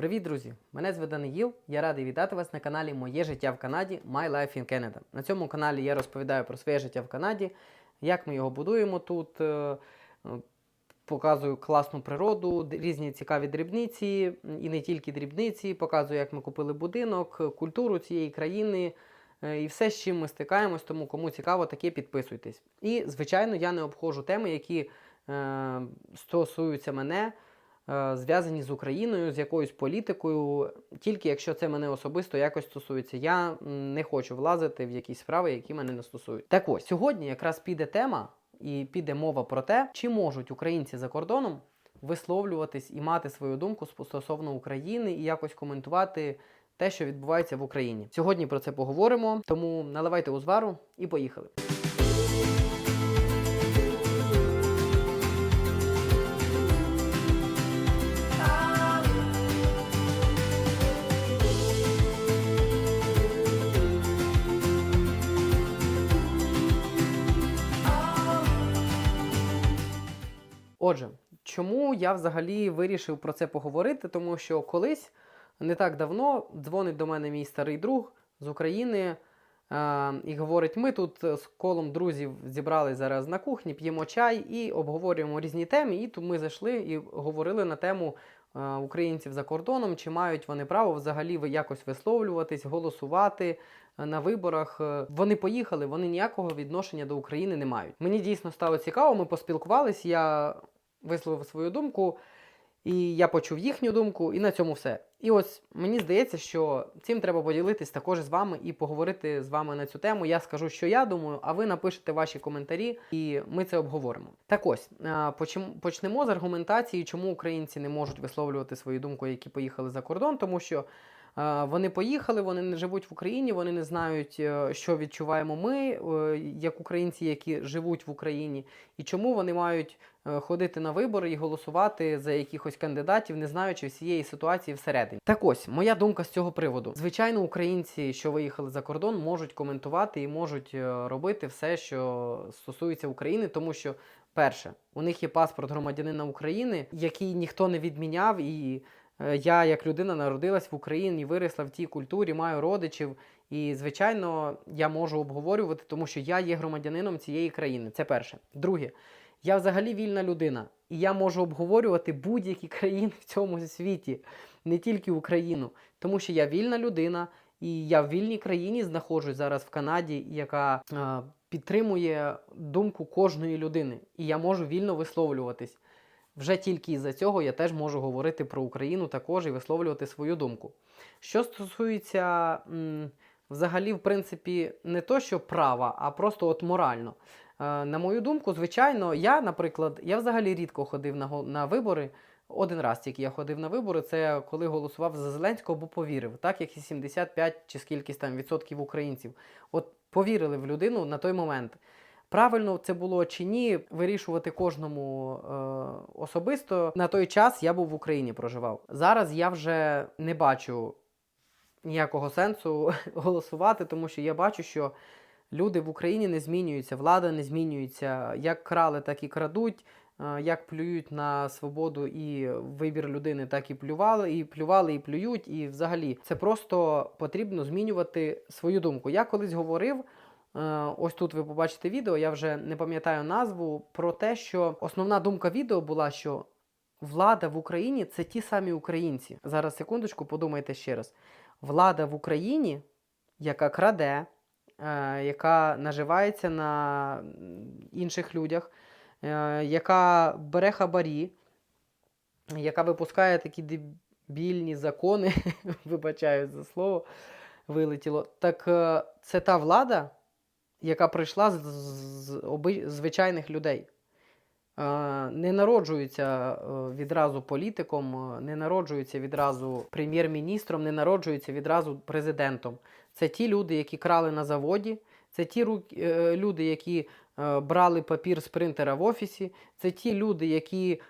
Привіт, друзі! Мене звати Даниїл. Я радий вітати вас на каналі Моє життя в Канаді My Life in Canada. На цьому каналі я розповідаю про своє життя в Канаді, як ми його будуємо тут, е, е, показую класну природу, різні цікаві дрібниці, і не тільки дрібниці, показую, як ми купили будинок, культуру цієї країни. е, І все, з чим ми стикаємось, тому кому цікаво, таке підписуйтесь. І, звичайно, я не обходжу теми, які е, стосуються мене, зв'язані з Україною, з якоюсь політикою, тільки якщо це мене особисто якось стосується. Я не хочу влазити в якісь справи, які мене не стосують. Так ось сьогодні якраз піде тема і піде мова про те, чи можуть українці за кордоном висловлюватись і мати свою думку стосовно України і якось коментувати. Те, що відбувається в Україні. Сьогодні про це поговоримо, тому наливайте узвару і поїхали. Отже, чому я взагалі вирішив про це поговорити? Тому що колись, не так давно, дзвонить до мене мій старий друг з України е, і говорить: ми тут з колом друзів зібрались зараз на кухні, п'ємо чай і обговорюємо різні теми. І тут ми зайшли і говорили на тему е, українців за кордоном, чи мають вони право взагалі якось висловлюватись, голосувати на виборах. Е, Вони поїхали, вони ніякого відношення до України не мають. Мені дійсно стало цікаво, ми поспілкувались, я висловив свою думку, і я почув їхню думку, і на цьому все. І ось мені здається, що цим треба поділитись також з вами і поговорити з вами на цю тему. Я скажу, що я думаю, а ви напишете ваші коментарі, і ми це обговоримо. Так ось а, почнемо з аргументації, чому українці не можуть висловлювати свою думку, які поїхали за кордон, тому що. А, Вони поїхали, вони не живуть в Україні, вони не знають, е, що відчуваємо ми, е, як українці, які живуть в Україні, і чому вони мають е, ходити на вибори і голосувати за якихось кандидатів, не знаючи всієї ситуації всередині. Так ось, моя думка з цього приводу. Звичайно, українці, що виїхали за кордон, можуть коментувати і можуть е, робити все, що стосується України, тому що. Перше, у них є паспорт громадянина України, який ніхто не відміняв, і е, я, як людина, народилась в Україні, виросла в тій культурі, маю родичів, і, звичайно, я можу обговорювати, тому що я є громадянином цієї країни. Це перше. Друге, я взагалі вільна людина, і я можу обговорювати будь-які країни в цьому світі, не тільки Україну, тому що я вільна людина, і я в вільній країні знаходжусь зараз в Канаді, яка е, підтримує думку кожної людини, і я можу вільно висловлюватись. Вже тільки із-за цього я теж можу говорити про Україну також і висловлювати свою думку. Що стосується м, взагалі, в принципі, не то, що права, а просто от морально. Е, на мою думку, звичайно, я, наприклад, я взагалі рідко ходив на, на вибори. Один раз тільки я ходив на вибори, це коли голосував за Зеленського, бо повірив, так як і 75 чи скількись там відсотків українців. От повірили в людину на той момент. Правильно це було чи ні, вирішувати кожному е, особисто. На той час я був в Україні, проживав. Зараз я вже не бачу ніякого сенсу голосувати, тому що я бачу, що люди в Україні не змінюються, влада не змінюється. Як крали, так і крадуть. е, Як плюють на свободу і вибір людини, так і плювали, і плювали, і плюють. І взагалі це просто потрібно змінювати свою думку. Я колись говорив. Е, Ось тут ви побачите відео, я вже не пам'ятаю назву, про те, що основна думка відео була, що влада в Україні це ті самі українці. Зараз секундочку, подумайте ще раз. Влада в Україні, яка краде, е, яка наживається на інших людях, е, яка бере хабарі, яка випускає такі дебільні закони, вибачаю за слово, вилетіло. Так це та влада, яка прийшла з, з оби- звичайних людей. Е, Не народжується е, відразу політиком, е, не народжується відразу прем'єр-міністром, не народжується відразу президентом. Це ті люди, які крали на заводі, це ті люди, які брали папір з принтера в офісі, це ті люди, які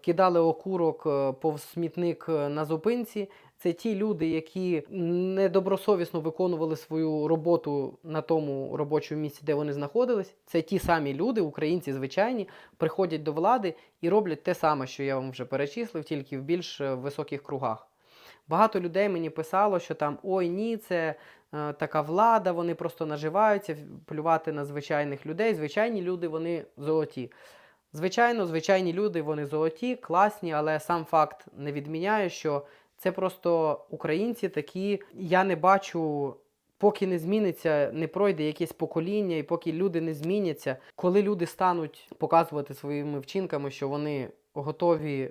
кидали окурок е, повз смітник е, на зупинці, це ті люди, які недобросовісно виконували свою роботу на тому робочому місці, де вони знаходились. Це ті самі люди, українці звичайні, приходять до влади і роблять те саме, що я вам вже перечислив, тільки в більш е, високих кругах. Багато людей мені писало, що там ой ні, це е, така влада, вони просто наживаються, плювати на звичайних людей. Звичайні люди вони золоті. Звичайно, звичайні люди вони золоті, класні, але сам факт не відміняє, що це просто українці такі. Я не бачу, поки не зміниться, не пройде якесь покоління, і поки люди не зміняться, коли люди стануть показувати своїми вчинками, що вони готові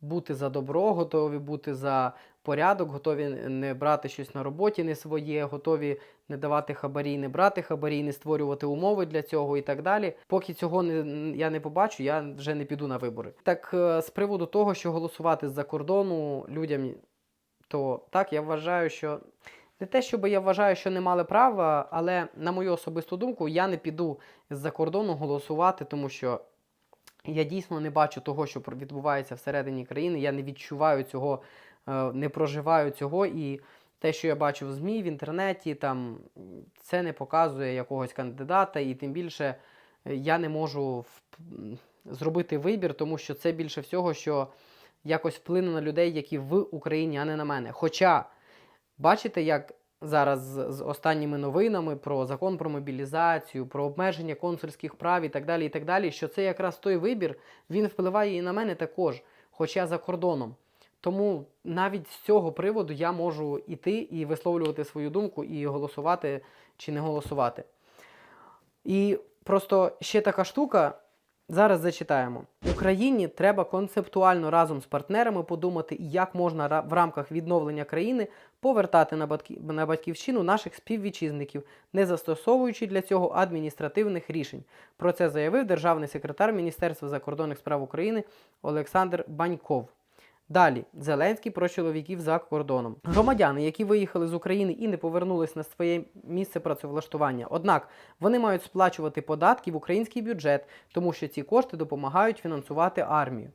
бути за добро, готові бути за порядок, готові не брати щось на роботі не своє, готові не давати хабарі, не брати хабарі, не створювати умови для цього і так далі. Поки цього не, я не побачу, я вже не піду на вибори. Так е, з приводу того, що голосувати з-за кордону людям, то так я вважаю, що. Не те, щоб я вважаю, що не мали права, але на мою особисту думку, я не піду з-за кордону голосувати, тому що я дійсно не бачу того, що відбувається всередині країни. Я не відчуваю цього, е, не проживаю цього. І те, що я бачу в ЗМІ, в інтернеті, там це не показує якогось кандидата, і тим більше е, я не можу зробити вибір, тому що це більше всього, що якось вплине на людей, які в Україні, а не на мене. Хоча бачите, як зараз з, останніми новинами про закон про мобілізацію, про обмеження консульських прав і так далі, і так далі, що це якраз той вибір, він впливає і на мене також, хоча за кордоном. Тому навіть з цього приводу я можу іти і висловлювати свою думку, і голосувати чи не голосувати. І просто ще така штука. Зараз зачитаємо. Україні треба концептуально разом з партнерами подумати, як можна в рамках відновлення країни повертати на, батьківщину наших співвітчизників, не застосовуючи для цього адміністративних рішень. Про це заявив державний секретар Міністерства закордонних справ України Олександр Баньков. Далі Зеленський про чоловіків за кордоном. Громадяни, які виїхали з України і не повернулись на своє місце працевлаштування. Однак вони мають сплачувати податки в український бюджет, тому що ці кошти допомагають фінансувати армію.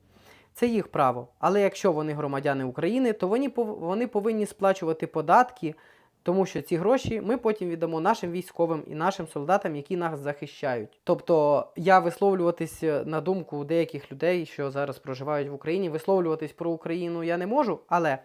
Це їх право. Але якщо вони громадяни України, то вони, пов- повинні сплачувати податки, тому що ці гроші ми потім віддамо нашим військовим і нашим солдатам, які нас захищають. Тобто я висловлюватись е, на думку деяких людей, що зараз проживають в Україні, висловлюватись про Україну я не можу, але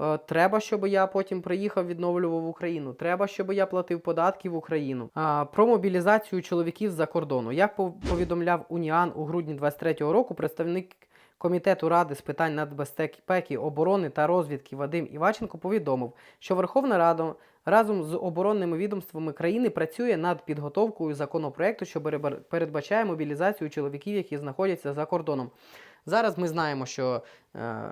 е, треба, щоб я потім приїхав, відновлював Україну. Треба, щоб я платив податки в Україну. А, про мобілізацію чоловіків з-за кордону. Як пов- повідомляв Уніан у грудні 23-го року, представник Комітету Ради з питань нацбезпеки, оборони та розвідки Вадим Іваченко повідомив, що Верховна Рада разом з оборонними відомствами країни працює над підготовкою законопроекту, що передбачає мобілізацію чоловіків, які знаходяться за кордоном. Зараз ми знаємо, що е,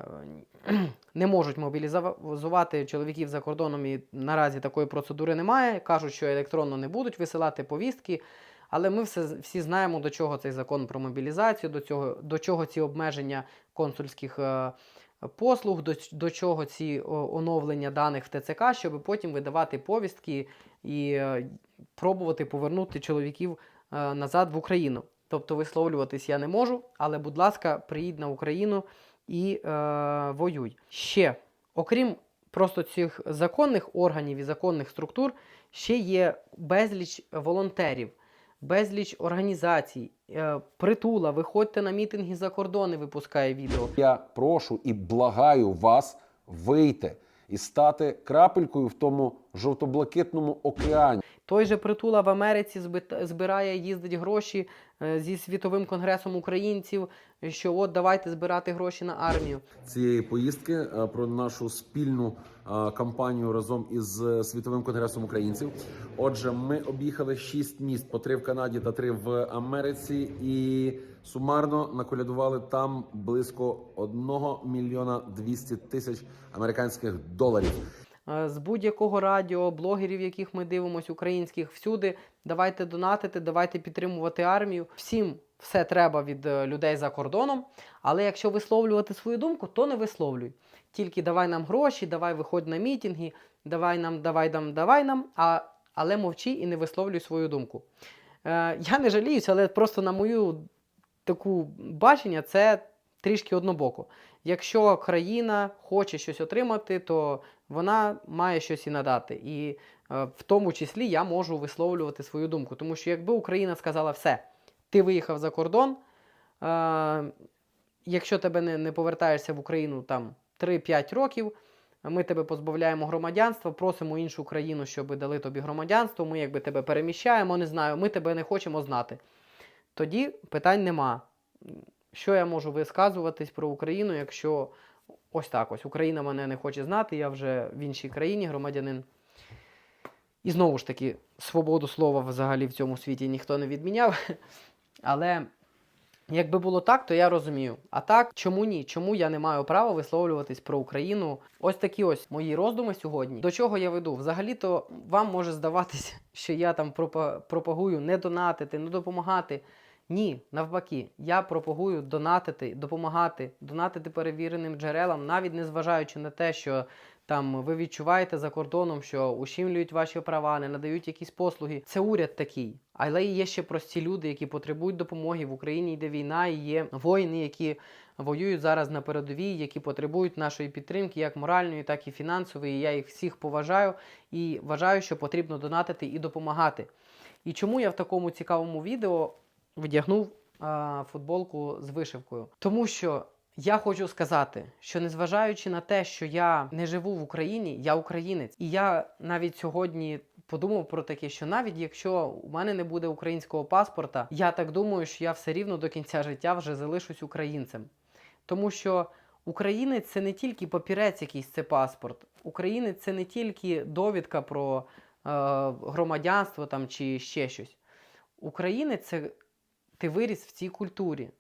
не можуть мобілізувати чоловіків за кордоном, і наразі такої процедури немає. Кажуть, що електронно не будуть висилати повістки. Але ми все, всі знаємо, до чого цей закон про мобілізацію, до, цього, до чого ці обмеження консульських е, послуг, до, до чого ці о, оновлення даних в ТЦК, щоб потім видавати повістки і е, пробувати повернути чоловіків е, назад в Україну. Тобто висловлюватись я не можу, але, будь ласка, приїдь на Україну і е, воюй. Ще, окрім просто цих законних органів і законних структур, ще є безліч волонтерів безліч організацій. Е, Притула, виходьте на мітинги за кордони, випускає відео. Я прошу і благаю вас вийти і стати крапелькою в тому жовто-блакитному океані. Той же притула в Америці збирає, їздить гроші е, зі світовим конгресом українців, що от давайте збирати гроші на армію. цієї поїздки е, про нашу спільну кампанію разом із е, світовим конгресом українців. Отже, ми об'їхали шість міст по три в Канаді та три в Америці, і сумарно наколядували там близько 1 мільйона 200 тисяч американських доларів. Е, З будь-якого радіо, блогерів, яких ми дивимося, українських, всюди. Давайте донатити, давайте підтримувати армію. Всім все треба від е, людей за кордоном. Але якщо висловлювати свою думку, то не висловлюй. Тільки давай нам гроші, давай виходь на мітинги, давай нам, давай нам, давай нам, а, але мовчи і не висловлюй свою думку. Е, я не жаліюся, але просто на мою таку бачення це трішки однобоко. Якщо країна хоче щось отримати, то вона має щось і надати. І е, в тому числі я можу висловлювати свою думку. Тому що якби Україна сказала все, ти виїхав за кордон, е, якщо тебе не, не повертаєшся в Україну там 3-5 років, ми тебе позбавляємо громадянства, просимо іншу країну, щоб дали тобі громадянство, ми якби тебе переміщаємо, не знаю, ми тебе не хочемо знати. Тоді питань нема. Що я можу висказуватись про Україну, якщо ось так ось Україна мене не хоче знати, я вже в іншій країні громадянин. І знову ж таки, свободу слова взагалі в цьому світі ніхто не відміняв. Але якби було так, то я розумію. А так, чому ні? Чому я не маю права висловлюватись про Україну? Ось такі ось мої роздуми сьогодні. До чого я веду? Взагалі-то вам може здаватися, що я там пропагую не донатити, не допомагати. Ні, навпаки, я пропагую донатити, допомагати, донатити перевіреним джерелам, навіть не зважаючи на те, що там ви відчуваєте за кордоном, що ущемлюють ваші права, не надають якісь послуги. Це уряд такий. Але є ще прості люди, які потребують допомоги в Україні, йде війна, і є воїни, які воюють зараз на передовій, які потребують нашої підтримки, як моральної, так і фінансової. Я їх всіх поважаю і вважаю, що потрібно донатити і допомагати. І чому я в такому цікавому відео вдягнув а, футболку з вишивкою? Тому що я хочу сказати, що незважаючи на те, що я не живу в Україні, я українець, і я навіть сьогодні подумав про таке, що навіть якщо у мене не буде українського паспорта, я так думаю, що я все рівно до кінця життя вже залишусь українцем. Тому що українець це не тільки папірець, якийсь це паспорт. Українець це не тільки довідка про е, громадянство там чи ще щось. Українець це ти виріс в цій культурі.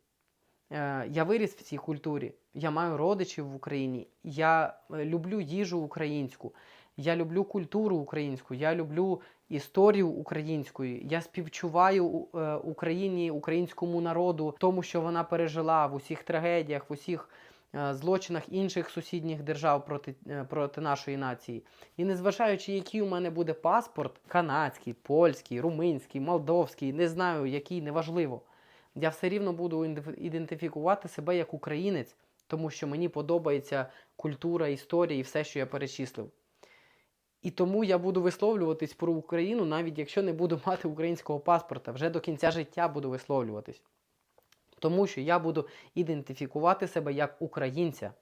Е, Я виріс в цій культурі. Я маю родичів в Україні. Я е, люблю їжу українську. Я люблю культуру українську. Я люблю історію української. Я співчуваю е, Україні, українському народу, тому що вона пережила в усіх трагедіях, в усіх е, злочинах інших сусідніх держав проти, е, проти нашої нації. І незважаючи, який у мене буде паспорт канадський, польський, румунський, молдовський, не знаю, який, неважливо. Я все рівно буду ідентифікувати себе як українець, тому що мені подобається культура, історія і все, що я перечислив. І тому я буду висловлюватись про Україну, навіть якщо не буду мати українського паспорта, вже до кінця життя буду висловлюватись. Тому що я буду ідентифікувати себе як українця.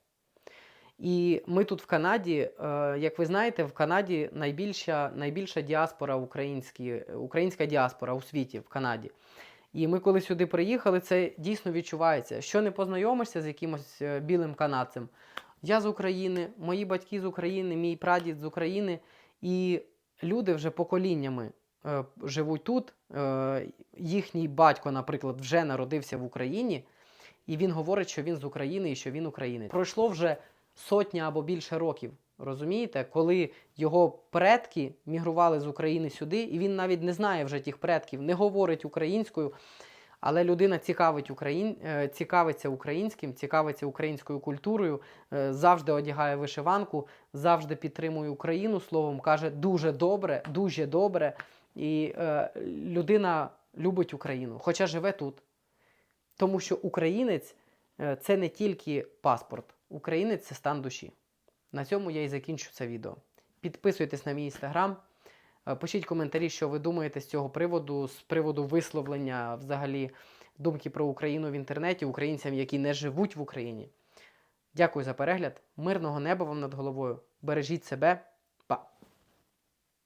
І ми тут в Канаді, е, як ви знаєте, в Канаді найбільша, найбільша діаспора українські, українська діаспора у світі в Канаді. І ми, коли сюди приїхали, це дійсно відчувається. Що не познайомишся з якимось е, білим канадцем. Я з України, мої батьки з України, мій прадід з України, і люди вже поколіннями е, живуть тут. Е, їхній батько, наприклад, вже народився в Україні, і він говорить, що він з України і що він українець. Пройшло вже сотня або більше років. Розумієте, коли його предки мігрували з України сюди, і він навіть не знає вже тих предків, не говорить українською, але людина цікавить Україн... е, цікавиться українським, цікавиться українською культурою, е, завжди одягає вишиванку, завжди підтримує Україну словом, каже дуже добре, дуже добре. І е, людина любить Україну, хоча живе тут. Тому що українець е, це не тільки паспорт, українець це стан душі. На цьому я і закінчу це відео. Підписуйтесь на мій інстаграм, е, пишіть коментарі, що ви думаєте з цього приводу, з приводу висловлення взагалі думки про Україну в інтернеті українцям, які не живуть в Україні. Дякую за перегляд. Мирного неба вам над головою. Бережіть себе